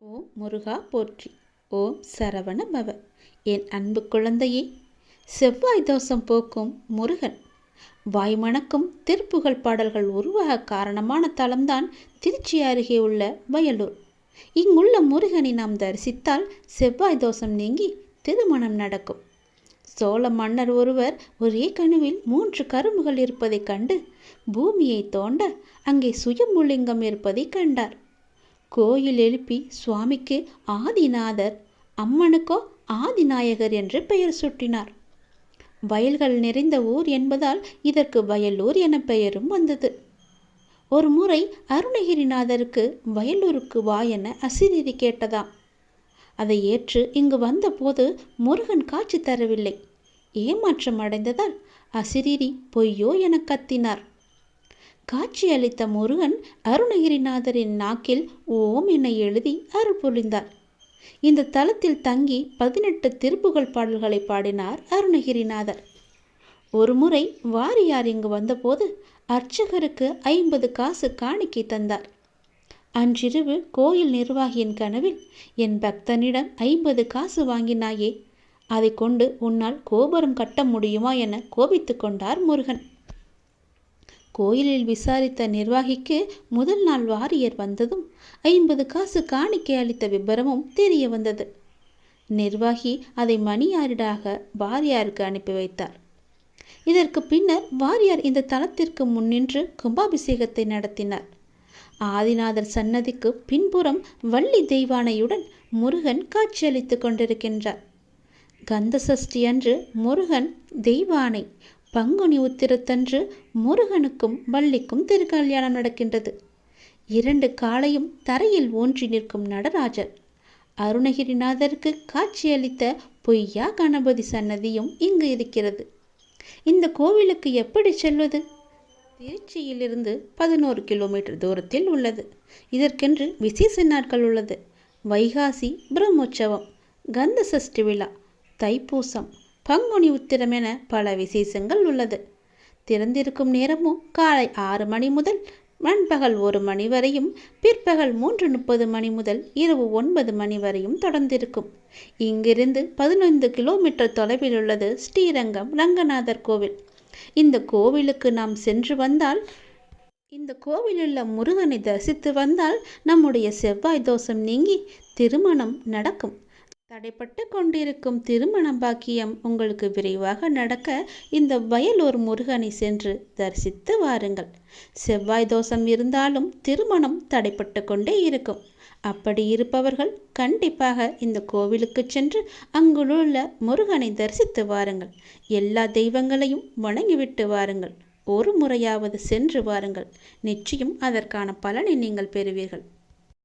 ஓம் முருகா போற்றி. ஓம் சரவண பவ என் அன்பு குழந்தையே செவ்வாய் தோஷம் போக்கும் முருகன். வாய்மணக்கும் திருப்புகழ் பாடல்கள் உருவாக காரணமான தலம்தான் திருச்சி அருகே உள்ள வயலூர். இங்குள்ள முருகனை நாம் தரிசித்தால் செவ்வாய் தோஷம் நீங்கி திருமணம் நடக்கும். சோழ மன்னர் ஒருவர் ஒரே கனுவில் மூன்று கரும்புகள் இருப்பதைக் கண்டு பூமியை தோண்ட அங்கே சுயமுலிங்கம் இருப்பதைக் கண்டார். கோயில் எழுப்பி சுவாமிக்கு ஆதிநாதர் அம்மனுக்கோ ஆதிநாயகர் என்று பெயர் சூட்டினார். வயல்கள் நிறைந்த ஊர் என்பதால் இதற்கு வயலூர் என பெயரும் வந்தது. ஒரு முறை அருணகிரிநாதருக்கு வயலூருக்கு வா என அசிரிதி கேட்டதாம். அதை ஏற்று இங்கு வந்தபோது முருகன் காட்சி தரவில்லை. ஏமாற்றம் அடைந்ததால் அசிரிரி பொய்யோ என கத்தினார். காட்சியளித்த முருகன் அருணகிரிநாதரின் நாக்கில் ஓம் என எழுதி அருள் புரிந்தார். இந்த தலத்தில் தங்கி பதினெட்டு திருப்புகழ் பாடல்களை பாடினார் அருணகிரிநாதர். ஒருமுறை வாரியார் இங்கு வந்தபோது அர்ச்சகருக்கு ஐம்பது காசு காணிக்கை தந்தார். அன்றிரவு கோயில் நிர்வாகியின் கனவில் என் பக்தனிடம் ஐம்பது காசு வாங்கினாயே அதை கொண்டு உன்னால் கோபுரம் கட்ட முடியுமா என கோபித்து கொண்டார் முருகன். கோயிலில் விசாரித்த நிர்வாகிக்கு முதல் நாள் வாரியர் வந்ததும் ஐம்பது காசு காணிக்கை அளித்த விபரமும் தெரிய வந்தது. நிர்வாகி அதை மணியாரிடாக வாரியாருக்கு அனுப்பி வைத்தார். இதற்கு பின்னர் வாரியார் இந்த தலத்திற்கு முன்னின்று கும்பாபிஷேகத்தை நடத்தினார். ஆதிநாதர் சன்னதிக்கு பின்புறம் வள்ளி தெய்வானையுடன் முருகன் காட்சியளித்துக் கொண்டிருக்கின்றார். கந்த சஷ்டி அன்று முருகன் தெய்வானை பங்குனி உத்திரத்தன்று முருகனுக்கும் வள்ளிக்கும் திருக்கல்யாணம் நடக்கின்றது. இரண்டு காலையும் தரையில் ஊன்றி நிற்கும் நடராஜர் அருணகிரிநாதருக்கு காட்சியளித்த பொய்யா கணபதி சன்னதியும் இங்கு இருக்கிறது. இந்த கோவிலுக்கு எப்படி செல்வது? திருச்சியிலிருந்து பதினோரு கிலோமீட்டர் தூரத்தில் உள்ளது. இதற்கென்று விசேஷ நாட்கள் உள்ளது. வைகாசி பிரம்மோற்சவம் கந்த சஷ்டி விழா தைப்பூசம் பங்குனி உத்திரம் என பல விசேஷங்கள் உள்ளது. திறந்திருக்கும் நேரமும் காலை ஆறு மணி முதல் நண்பகல் ஒரு மணி வரையும் பிற்பகல் மூன்று முப்பது மணி முதல் இரவு ஒன்பது மணி வரையும் தொடர்ந்திருக்கும். இங்கிருந்து பதினைந்து கிலோமீட்டர் தொலைவில் உள்ளது ஸ்ரீரங்கம் ரங்கநாதர் கோவில். இந்த கோவிலுக்கு நாம் சென்று வந்தால் இந்த கோவிலுள்ள முருகனை தரிசித்து வந்தால் நம்முடைய செவ்வாய் தோஷம் நீங்கி திருமணம் நடக்கும். தடைப்பட்டு கொண்டிருக்கும் திருமண பாக்கியம் உங்களுக்கு விரைவாக நடக்க இந்த வயலூர் முருகனை சென்று தரிசித்து வாருங்கள். செவ்வாய் தோஷம் இருந்தாலும் திருமணம் தடைப்பட்டு கொண்டே இருக்கும். அப்படி இருப்பவர்கள் கண்டிப்பாக இந்த கோவிலுக்கு சென்று அங்குள்ள முருகனை தரிசித்து வாருங்கள். எல்லா தெய்வங்களையும் வணங்கிவிட்டு வாருங்கள். ஒரு முறையாவது சென்று வாருங்கள். நிச்சயம் அதற்கான பலனை நீங்கள் பெறுவீர்கள்.